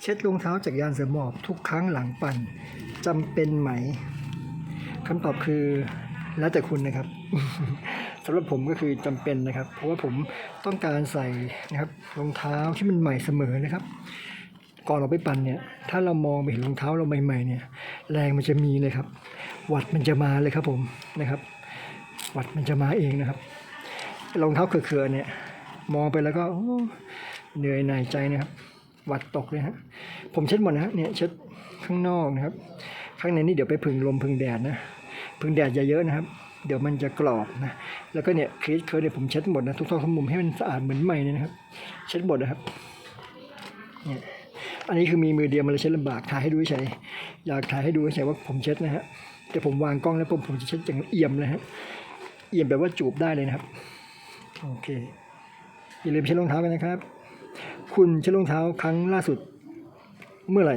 เช็ดรองเท้าจากยานเสริมหมอบทุกครั้งหลังปั่นจำเป็นไหมคำตอบคือแล้วแต่คุณนะครับสำหรับผมก็คือจำเป็นนะครับ เพราะว่าผมต้องการใส่นะครับรองเท้าที่มันใหม่เสมอนะครับ ก่อนเราไปปั่นเนี่ย ถ้าเรามองไปเห็นรองเท้าเราใหม่ๆเนี่ย แรงมันจะมีเลยครับ วัดมันจะมาเลยครับผมนะครับ วัดมันจะมาเองนะครับรองเท้าเขื่อๆเนี่ย มองไปแล้วก็เหนื่อยหน่ายใจนะครับ วัดตกเลยฮะ ผมเช็ดหมดนะฮะเนี่ยเช็ดข้างนอกนะครับ ข้างในนี่เดี๋ยวไปพึ่งลมพึ่งแดดนะพึ่งแดดอย่าเยอะนะครับ เดี๋ยวมันจะกรอบนะแล้วก็เนี่ยครีสเคิร์เนี่ยผมเช็ดหมดนะทุกท่อทุกมุมให้มันสะอาดเหมือนใหม่เลยนะครับ เช็ดหมดนะครับเนี่ยอันนี้คือมีมือเดียวมันเลยเช็ดลำบากถ่ายให้ดูเฉยอยากถ่ายให้ดูเฉยว่าผมเช็ดนะฮะแต่ผมวางกล้องแล้วผมผมจะเช็ดอย่างเอี่ยมเลยฮะเอี่ยมแบบว่าจูบได้เลยนะครับโอเคอย่าลืมเช็ดรองเท้ากันนะครับ คุณเช็ดรองเท้าครั้งล่าสุดเมื่อไหร่